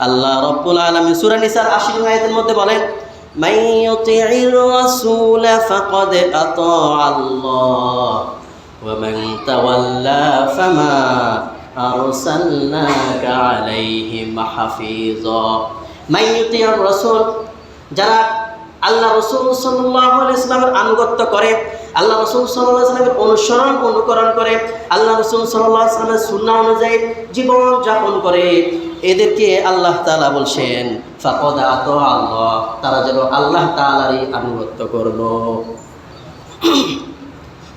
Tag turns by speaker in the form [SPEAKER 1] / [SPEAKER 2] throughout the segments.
[SPEAKER 1] আল্লাহ রব্বুল আলামিন সূরা নিসার 80 আয়াতের মধ্যে বলেন من يطع الرسول فقد أطاع الله ومن تولى فما أرسلناك عليهم حفيظا من يطع الرسول যারা আল্লাহ রসুল সাল্লাহ ইসলামের আনুগত্য করে, আল্লাহ রসুল সাল্লাহ ইসলামের অনুসরণ অনুকরণ করে, আল্লাহ রসুল সাল্লাহ ইসলামের সুন্না অনুযায়ী জীবন যাপন করে। এদেরকে আল্লাহ তালা বলছেন আল্লাহ তারা যেন আল্লাহ তালারই আনুগত্য করল।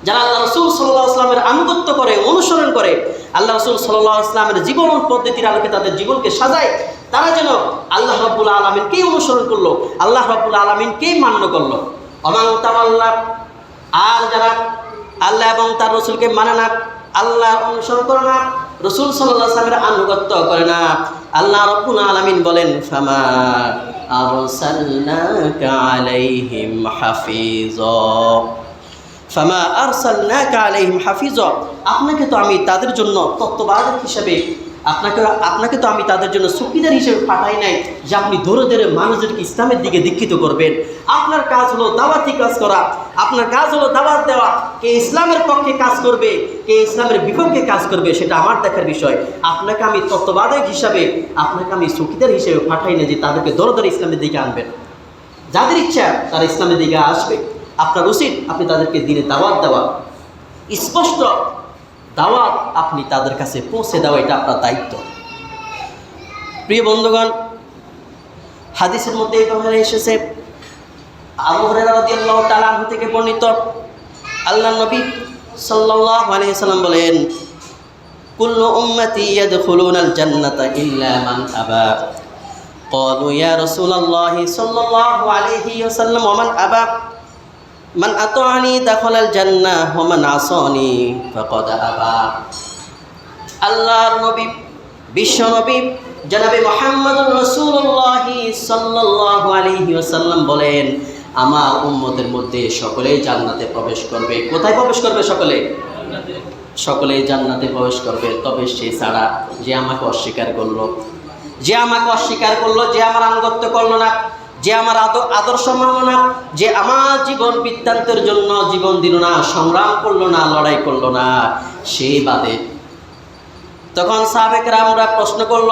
[SPEAKER 1] যারা আল্লাহ রসুল সাল্লাহ আসলামের আনুগত্য করে, অনুসরণ করে, আল্লাহ রসুল সাল্লাহ আসলামের জীবন পদ্ধতির আলোকে তাদের জীবনকে সাজায় তারা যেন আল্লাহ রব্বুল আলমিনকেই অনুসরণ করল, আল্লাহ রব্বুল আলমিনকেই মান্য করল। অমাং তাওয়াল্লাহ আর যারা আল্লাহ এবং তার রসুলকে মানে না, আল্লাহ অনুসরণ করে না, রসুল সাল্লাহ আসলামের আনুগত্য করে না। আল্লাহ রব্বুল আলমিন বলেন, ফামা আলাইহিম আলাইহিম হাফিজা। আপনাকে তো আমি তাদের জন্য তত্ত্ববাদক হিসেবে আপনাকে আপনাকে তো আমি তাদের জন্য চকিদার হিসেবে পাঠাই নাই যে আপনি ধরে ধরে মানুষদেরকে ইসলামের দিকে দীক্ষিত করবেন। আপনার কাজ হলো দাওয়াতি কাজ করা। আপনার কাজ হলো দাওয়াত দেওয়া। কে ইসলামের পক্ষে কাজ করবে, কে ইসলামের বিপক্ষে কাজ করবে, সেটা আমার দেখার বিষয়। আপনাকে আমি তত্ত্ববাদক হিসাবে, আপনাকে আমি চকিদার হিসেবে পাঠাই না যে তাদেরকে ধরে ধরে ইসলামের দিকে আনবেন। যাদের ইচ্ছা, তারা ইসলামের দিকে আসবে। আপনার উচিত আপনি তাদেরকে দিনে দাওয়াত দেওয়া। স্পষ্ট দাওয়াত আপনি তাদের কাছে পৌঁছে দেওয়া এটা আপনার দায়িত্ব প্রিয় বন্ধুগণ হাদিসের মধ্যে এই কথা এসেছে আবু হুরায়রা রাদিয়াল্লাহু তাআলা আনহু থেকে বর্ণিত আল্লাহ নবী সাল্লাল্লাহু আলাইহি সাল্লাম বলেন কুল্লু উম্মতি ইয়াদখুলুনাল জান্নাতা ইল্লা মান আবা قالوا يا رسول الله صلى الله عليه وسلم ومن أبى মান আতআনি দাখালাল জান্নাহ জান্না মান আসনি আবা। আল্লাহর নবী, বিশ্ব নবী জনাবে মোহাম্মদুর রসুল্লাহ সাল্লাহ আলহি ওসাল্লাম বলেন, আমার উম্মতের মধ্যে সকলেই জান্নাতে প্রবেশ করবে। কোথায় প্রবেশ করবে সকলে? সকলেই জান্নাতে প্রবেশ করবে। তবে সে ছাড়া যে আমাকে অস্বীকার করল, যে আমাকে অস্বীকার করল, যে আমার আনুগত্য করল না যে আমার আদ- আদর্শ মানল না যে আমার জীবন বৃত্তান্তের জন্য জীবন দিল না, সংগ্রাম করল না, লড়াই করল না, সেই বাদে তখন সাবেকরা আমরা প্রশ্ন করল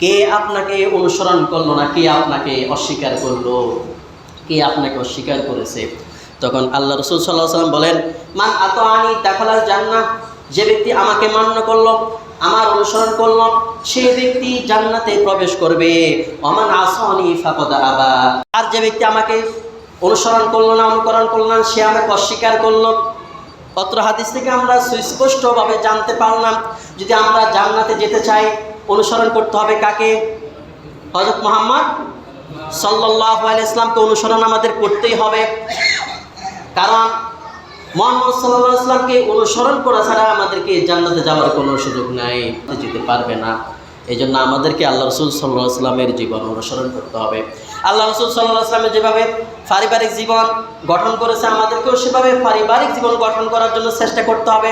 [SPEAKER 1] কে আপনাকে অনুসরণ করল না, কে আপনাকে অস্বীকার করল? কে আপনাকে অস্বীকার করেছে? তখন আল্লাহ রসুল সাল্লাহ সাল্লাম বলেন, মান আত আনি দাখলাল জান্নাত যে ব্যক্তি আমাকে মান্য করল, আমার অনুসরণ করল সেই ব্যক্তি জান্নাতে প্রবেশ করবে। অমান আসনি ফাকদা আবা। আর যে ব্যক্তি আমাকে অনুসরণ করল না, অনুকরণ করল না, সে আমাকে অস্বীকার করল। পত্র হাদিস থেকে আমরা সুস্পষ্টভাবে জানতে পারলাম, যদি আমরা জান্নাতে যেতে চাই, অনুসরণ করতে হবে কাকে? হজরত মোহাম্মদ সাল্লাহ ইসলামকে অনুসরণ আমাদের করতেই হবে। কারণ মোহাম্মদ সাল্লাহ ইসলামকে অনুসরণ করা ছাড়া আমাদেরকে জান্নাতে যাওয়ার কোনো সুযোগ নাই যেতে পারবে না। এই জন্য আমাদেরকে আল্লাহ রসুল সাল্লাহ আসলামের জীবন অনুসরণ করতে হবে। আল্লাহ রসুল সাল্লাহ আসলামের যেভাবে পারিবারিক জীবন গঠন করেছে, আমাদেরকেও সেভাবে পারিবারিক জীবন গঠন করার জন্য চেষ্টা করতে হবে।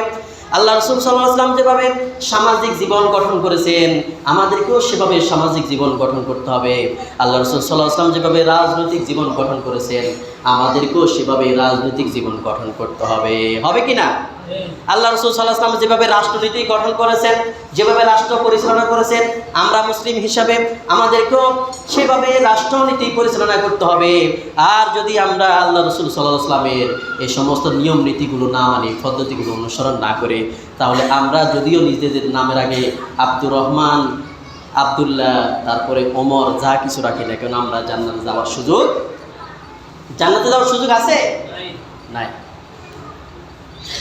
[SPEAKER 1] আল্লাহ রসুল সাল্লাহ আসলাম যেভাবে সামাজিক জীবন গঠন করেছেন, আমাদেরকেও সেভাবে সামাজিক জীবন গঠন করতে হবে। আল্লাহ রসুল সাল্লাহ আসলাম যেভাবে রাজনৈতিক জীবন গঠন করেছেন, আমাদেরকেও সেভাবে রাজনৈতিক জীবন গঠন করতে হবে। হবে কি না? আল্লাহ রসুল সাল্লাহ আসলাম যেভাবে রাষ্ট্রনীতি গঠন করেছেন যেভাবে রাষ্ট্র পরিচালনা করেছেন আমরা মুসলিম হিসাবে আমাদেরকেও সেভাবে রাষ্ট্রনীতি পরিচালনা করতে হবে। আর যদি আমরা আল্লাহ রসুল সাল্লাহ আসলামের এই সমস্ত নিয়ম নীতিগুলো না মানি পদ্ধতিগুলো অনুসরণ না করে তাহলে আমরা যদিও নিজেদের নামের আগে আব্দুর রহমান আবদুল্লাহ তারপরে ওমর যা কিছু রাখি না কেন আমরা জান্নাতে যাওয়ার সুযোগ জান্নাতে যাওয়ার সুযোগ আছে? নাই।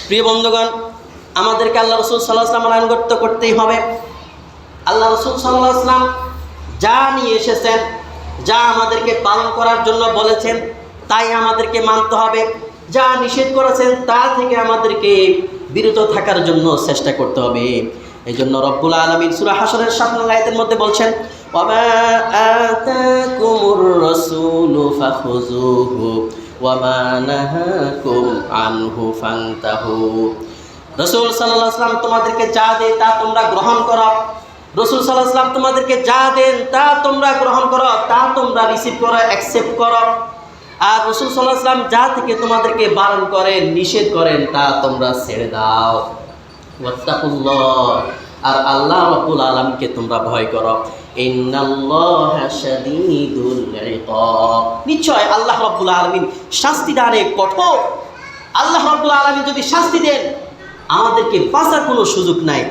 [SPEAKER 1] প্রিয় বন্ধুগণ, আমাদেরকে আল্লাহ রসুল সাল্লাহ আসলাম আয়নগত্য করতেই হবে। আল্লাহ রসুল সাল্লাহ আসলাম যা নিয়ে এসেছেন, যা আমাদেরকে পালন করার জন্য বলেছেন, তাই আমাদেরকে মানতে হবে। যা নিষেধ করেছেন, তা থেকে আমাদেরকে বিরত থাকার জন্য চেষ্টা করতে হবে। এই জন্য রব্বুল আলমিন সুরা হাসনের সামনে আয়াতের মধ্যে বলছেন, ওয়া আতাকুমুর রাসূলু ফাখুযুহু। ওয়ামা নাহাকুম আনহু ফাংতাহু রসুল সাল্লাহ সাল্লাম তোমাদেরকে যা দেয় তা তোমরা গ্রহণ করো। রসুল সাল্লাহ সাল্লাম তোমাদেরকে যা দেন তা তোমরা গ্রহণ করো, তা তোমরা রিসিভ করো অ্যাকসেপ্ট করো। আর রসুল সাল্লাহ সাল্লাম যা থেকে তোমাদেরকে বারণ করেন, নিষেধ করেন, তা তোমরা ছেড়ে দাও। ওয়াত্তাকুল্লাহ। আর আল্লাহ রাব্বুল আলমকে তোমরা ভয় করো। নিশ্চয় আল্লাহ রব্বুল আলমিন শাস্তি দানে কঠোর। আল্লাহ রব্বুল আলমিন যদি শাস্তি দেন, আমাদেরকে বাঁচার কোনো সুযোগ নাই।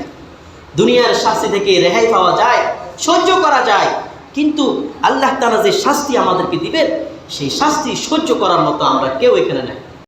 [SPEAKER 1] দুনিয়ার শাস্তি থেকে রেহাই পাওয়া যায়, সহ্য করা যায়। কিন্তু আল্লাহ তালা যে শাস্তি আমাদেরকে দিবেন, সেই শাস্তি সহ্য করার মতো আমরা কেউ এখানে নাই।